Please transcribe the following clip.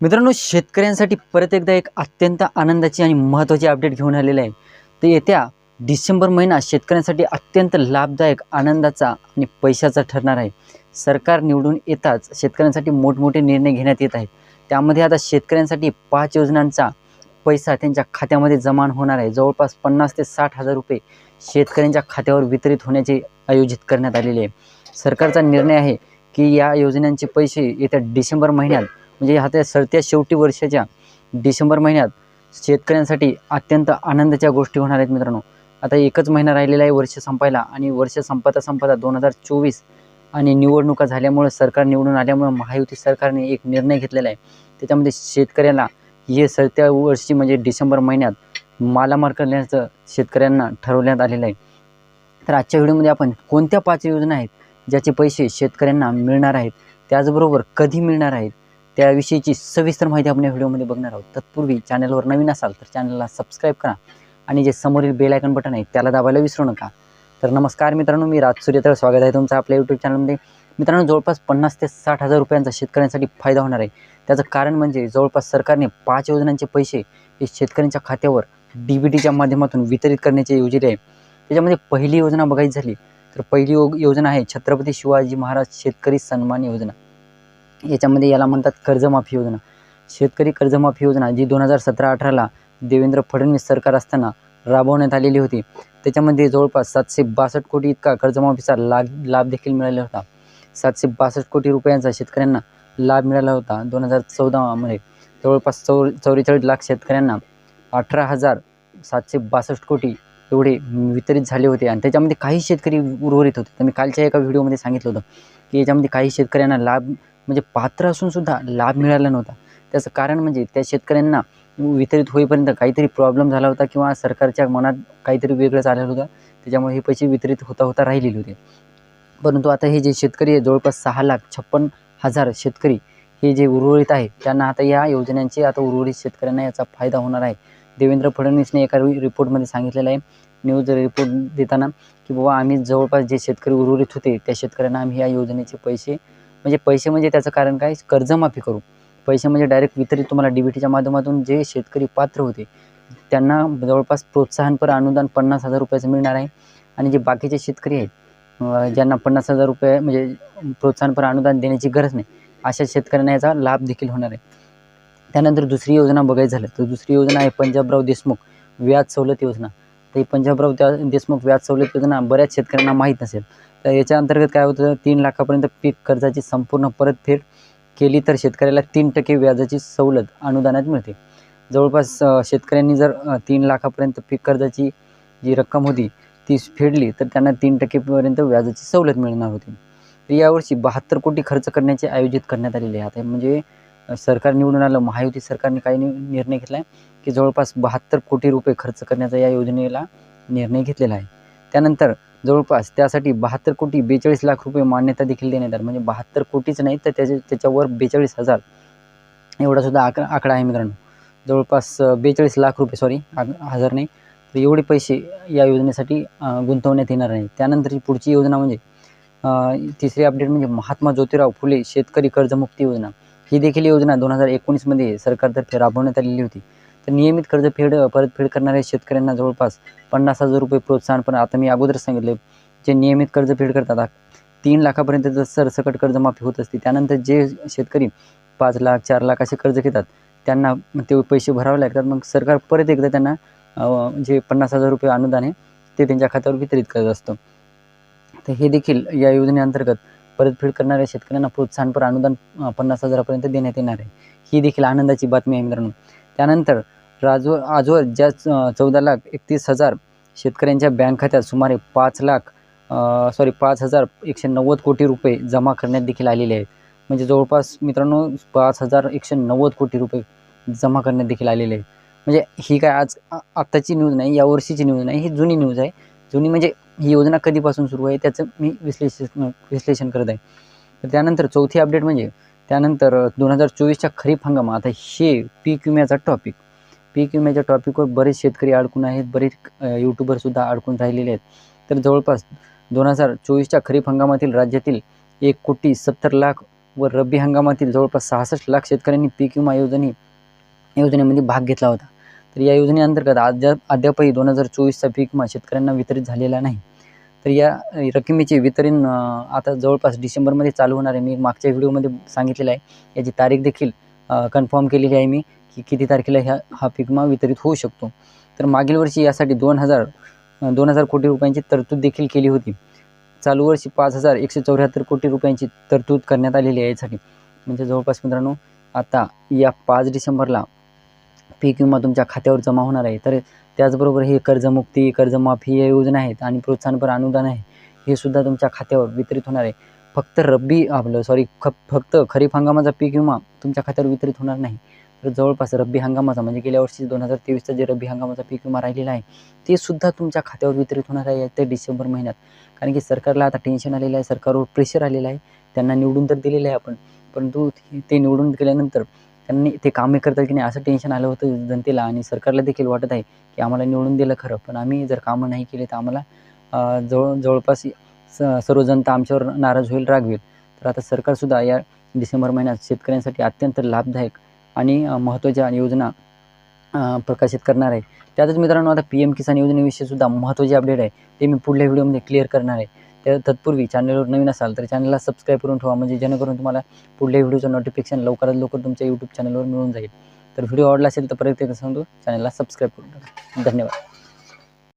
मित्रांनो शेतकऱ्यांसाठी परत एकदा एक अत्यंत आनंदाची आणि महत्त्वाची अपडेट घेऊन आलेले आहे. तर येत्या डिसेंबर महिना शेतकऱ्यांसाठी अत्यंत लाभदायक आनंदाचा आणि पैशाचा ठरणार आहे. सरकार निवडून येताच शेतकऱ्यांसाठी मोठमोठे निर्णय घेण्यात येत आहेत. त्यामध्ये आता शेतकऱ्यांसाठी पाच योजनांचा पैसा त्यांच्या खात्यामध्ये जमा होणार आहे. जवळपास पन्नास ते साठ हजार रुपये शेतकऱ्यांच्या खात्यावर वितरित होण्याचे आयोजित करण्यात आलेले आहे. सरकारचा निर्णय आहे की या योजनांचे पैसे येत्या डिसेंबर महिन्यात म्हणजे आता सरत्या शेवटी वर्षाच्या डिसेंबर महिन्यात शेतकऱ्यांसाठी अत्यंत आनंदाच्या गोष्टी होणार आहेत मित्रांनो. आता एकच महिना राहिलेला आहे वर्ष संपायला आणि वर्ष संपता संपता दोन हजार चोवीस आणि निवडणुका झाल्यामुळं सरकार निवडून आल्यामुळं महायुती सरकारने एक निर्णय घेतलेला आहे. त्याच्यामध्ये शेतकऱ्याला हे सरत्या वर्षी म्हणजे डिसेंबर महिन्यात मालामाल करण्याचं शेतकऱ्यांना ठरवण्यात आलेलं आहे. तर आजच्या व्हिडिओमध्ये आपण कोणत्या पाच योजना आहेत ज्याचे पैसे शेतकऱ्यांना मिळणार आहेत? त्याचबरोबर कधी मिळणार आहेत? त्याविषयीची सविस्तर माहिती आपण या व्हिडिओमध्ये बघणार आहोत. तत्पूर्वी चॅनलवर नवीन असाल तर चॅनलला सबस्क्राईब करा आणि जे समोरील बेल आयकन बटन आहे त्याला दाबायला विसरू नका. तर नमस्कार मित्रांनो मी राज सूर्यतळ स्वागत आहे तुमचं आपल्या यूट्यूब चॅनलमध्ये मित्रांनो जवळपास पन्नास ते साठ हजार रुपयांचा शेतकऱ्यांसाठी फायदा होणार आहे. त्याचं कारण म्हणजे जवळपास सरकारने पाच योजनांचे पैसे हे शेतकऱ्यांच्या खात्यावर डी बी टीच्या माध्यमातून वितरित करण्याचे योजना आहे. त्याच्यामध्ये पहिली योजना बघायची झाली तर पहिली योजना आहे छत्रपती शिवाजी महाराज शेतकरी सन्मान योजना. याच्यामध्ये याला म्हणतात कर्जमाफी योजना. शेतकरी कर्जमाफी योजना जी दोन हजार सतरा अठराला देवेंद्र फडणवीस सरकार असताना राबवण्यात आलेली होती. त्याच्यामध्ये जवळपास सातशे बासष्ट कोटी इतका कर्जमाफीचा लाभ लाभ देखील मिळाला होता. सातशे बासष्ट कोटी रुपयांचा शेतकऱ्यांना लाभ मिळाला होता दोन हजार चौदामध्ये. जवळपास चौ चौवेचाळीस लाख शेतकऱ्यांना अठरा हजार सातशे बासष्ट कोटी एवढे वितरित झाले होते. आणि त्याच्यामध्ये काही शेतकरी उर्वरित होते. तर मी कालच्या एका व्हिडिओमध्ये सांगितलं होतं की याच्यामध्ये काही शेतकऱ्यांना लाभ म्हणजे पात्र असूनसुद्धा लाभ मिळाला नव्हता. त्याचं कारण म्हणजे त्या शेतकऱ्यांना वितरित होईपर्यंत काहीतरी प्रॉब्लेम झाला होता किंवा सरकारच्या मनात काहीतरी वेगळंच आलेलं होतं. त्याच्यामुळे हे पैसे वितरित होता होता राहिलेले होते. परंतु आता हे जे शेतकरी आहे जवळपास सहा लाख छप्पन हजार शेतकरी हे जे उर्वरित आहे त्यांना आता या योजनांचे आता उर्वरित शेतकऱ्यांना याचा फायदा होणार आहे. देवेंद्र फडणवीसने एका रिपोर्टमध्ये सांगितलेलं आहे. न्यूज रिपोर्ट देताना की बाबा आम्ही जवळपास जे शेतकरी उर्वरित होते त्या शेतकऱ्यांना आम्ही या योजनेचे पैसे म्हणजे पैसे म्हणजे त्याचं कारण काय? कर्जमाफी करू. पैसे म्हणजे डायरेक्ट वितरित तुम्हाला डी बी टीच्या माध्यमातून जे शेतकरी पात्र होते त्यांना जवळपास प्रोत्साहनपर अनुदान पन्नास हजार रुपयाचं मिळणार आहे. आणि जे बाकीचे शेतकरी आहेत ज्यांना पन्नास हजार रुपये म्हणजे प्रोत्साहनपर अनुदान देण्याची गरज नाही अशा शेतकऱ्यांना याचा लाभ देखील होणार आहे. त्यानंतर दुसरी योजना बघायचं झालं तर दुसरी योजना आहे पंजाबराव देशमुख व्याज सवलत योजना. तर ही पंजाबराव त्या देशमुख व्याज सवलत योजना बऱ्याच शेतकऱ्यांना माहीत नसेल. तर याच्या अंतर्गत काय होतं तीन लाखापर्यंत पीक कर्जाची संपूर्ण परतफेड केली तर शेतकऱ्याला तीन टक्के व्याजाची सवलत अनुदानात मिळते. जवळपास शेतकऱ्यांनी जर तीन लाखापर्यंत पीक कर्जाची जी रक्कम होती ती फेडली तर त्यांना तीन टक्केपर्यंत व्याजाची सवलत मिळणार होती. तर यावर्षी बहात्तर कोटी खर्च करण्याचे आयोजित करण्यात आलेले आहे. आता म्हणजे सरकार निवडून आलं महायुती सरकारने काही निर्णय घेतला आहे की जवळपास बहात्तर कोटी रुपये खर्च करण्याचा या योजनेला निर्णय घेतलेला आहे. त्यानंतर जवळपास त्यासाठी बहात्तर कोटी बेचाळीस लाख रुपये मान्यता देखील देण्यात आली. म्हणजे बहात्तर कोटीच नाही तर त्याच्या त्याच्यावर बेचाळीस हजार. एवढा सुद्धा आकडा आकडा आहे मित्रांनो. जवळपास बेचाळीस लाख रुपये सॉरी हजार नाही तर एवढे पैसे या योजनेसाठी गुंतवण्यात येणार नाही त्यानंतरची पुढची योजना म्हणजे तिसरी अपडेट म्हणजे महात्मा ज्योतिराव फुले शेतकरी कर्जमुक्ती योजना. ही देखील योजना दोन हजार एकोणीसमध्ये सरकारतर्फे राबवण्यात आलेली होती. तर नियमित कर्जफेड परतफेड करणाऱ्या शेतकऱ्यांना जवळपास पन्नास हजार रुपये प्रोत्साहन पण आता मी अगोदर सांगितले जे नियमित कर्जफेड करतात तीन लाखापर्यंत जर सरसकट कर्जमाफी होत असते. त्यानंतर जे शेतकरी पाच लाख चार लाख असे कर्ज घेतात त्यांना ते पैसे भरावे लागतात. मग सरकार परत एकदा त्यांना जे पन्नास हजार रुपये अनुदान आहे ते त्यांच्या खात्यावर वितरित करत असतं. तर हे देखील या योजनेअंतर्गत परतफेड करणाऱ्या शेतकऱ्यांना प्रोत्साहनपर अनुदान पन्नास हजारापर्यंत देण्यात येणार आहे. ही देखील आनंदाची बातमी आहे मित्रांनो. त्यानंतर राजवर आजवर ज्या चौदा लाख एकतीस हजार शेतकऱ्यांच्या बँक खात्यात सुमारे पाच लाख सॉरी पाच हजार एकशे नव्वद कोटी रुपये जमा करण्यात देखील आलेले आहेत. म्हणजे जवळपास मित्रांनो पाच हजार एकशे नव्वद कोटी रुपये जमा करण्यात देखील आलेले आहेत. म्हणजे ही काय आज आत्ताची न्यूज नाही या वर्षीची न्यूज नाही ही जुनी न्यूज आहे. जुनी म्हणजे ही योजना कधीपासून सुरू आहे त्याचं मी विश्लेषण विश्लेषण करत आहे. तर त्यानंतर चौथी अपडेट म्हणजे त्यानंतर दोन हजार चोवीसच्या खरीप हंगाम. आता हे पीक विम्याचा टॉपिक पीक विम्याच्या टॉपिकवर बरेच शेतकरी अडकून आहेत बरेच यूट्यूबरसुद्धा अडकून राहिलेले आहेत. तर जवळपास दोन हजार चोवीसच्या खरीप हंगामातील राज्यातील एक कोटी सत्तर लाख व रब्बी हंगामातील जवळपास सहासष्ट लाख शेतकऱ्यांनी पीक विमा योजने योजनेमध्ये भाग घेतला होता. तर या योजनेअंतर्गत अद्याप अद्यापही दोन हजार चोवीसचा पीक शेतकऱ्यांना वितरित झालेला नाही तर या रकमेचे वितरण आता जवळपास डिसेंबरमध्ये चालू होणार आहे. मी मागच्या व्हिडिओमध्ये सांगितलेलं आहे. याची तारीख देखील कन्फर्म केलेली आहे मी की किती तारखेला ह्या हा पीक वितरित होऊ शकतो. तर मागील वर्षी यासाठी दोन हजार दोन हजार कोटी रुपयांची तरतूद देखील केली होती. चालू वर्षी पाच हजार एकशे चौऱ्याहत्तर कोटी रुपयांची तरतूद करण्यात आलेली आहे यासाठी. म्हणजे जवळपास मित्रांनो आता या पाच डिसेंबरला पीक किंवा तुमच्या खात्यावर जमा होणार आहे. तर त्याचबरोबर हे कर्जमुक्ती कर्जमाफी या योजना आहेत आणि प्रोत्साहनपर अनुदान आहे. हे सुद्धा तुमच्या खात्यावर वितरित होणार आहे. फक्त रब्बी आपलं सॉरी ख फक्त खरीप हंगामाचा पीक विमा तुमच्या खात्यावर वितरित होणार नाही. तर जवळपास रब्बी हंगामाचा म्हणजे गेल्या वर्षी दोन हजार तेवीसचा जे रब्बी हंगामाचा पीक विमा राहिलेला आहे ते सुद्धा तुमच्या खात्यावर वितरित होणार आहे ते डिसेंबर महिन्यात. कारण की सरकारला आता टेन्शन आलेलं आहे सरकारवर प्रेशर आलेलं आहे. त्यांना निवडून तर दिलेलं आहे आपण परंतु ते- निवडून गेल्यानंतर त्यांनी ते कामे करतात की नाही असं टेन्शन आलं होतं जनतेला आणि सरकारला देखील वाटत आहे की आम्हाला निवडून दिलं खरं. पण आम्ही जर कामं नाही केले तर आम्हाला जवळ जवळपास स सर्व जनता आमच्यावर नाराज होईल रागवेल. तर आता सरकारसुद्धा या डिसेंबर महिन्यात शेतकऱ्यांसाठी अत्यंत लाभदायक आणि महत्त्वाच्या योजना प्रकाशित करणार आहे. त्यातच मित्रांनो आता पी एम किसान योजनेविषयीसुद्धा महत्त्वाची अपडेट आहे. ते मी पुढल्या व्हिडिओमध्ये क्लिअर करणार आहे. त्या तत्पूर्वी चॅनलवर नवीन असाल तर चॅनलला सबस्क्राईब करून ठेवा. म्हणजे जेणेकरून तुम्हाला पुढल्या व्हिडिओचं नोटिफिकेशन लवकरात लवकर तुमच्या यूट्यूब चॅनलवर मिळून जाईल. तर व्हिडिओ आवडला असेल तर प्रत्येक सांगतो चॅनलला सबस्क्राईब करून टाका धन्यवाद.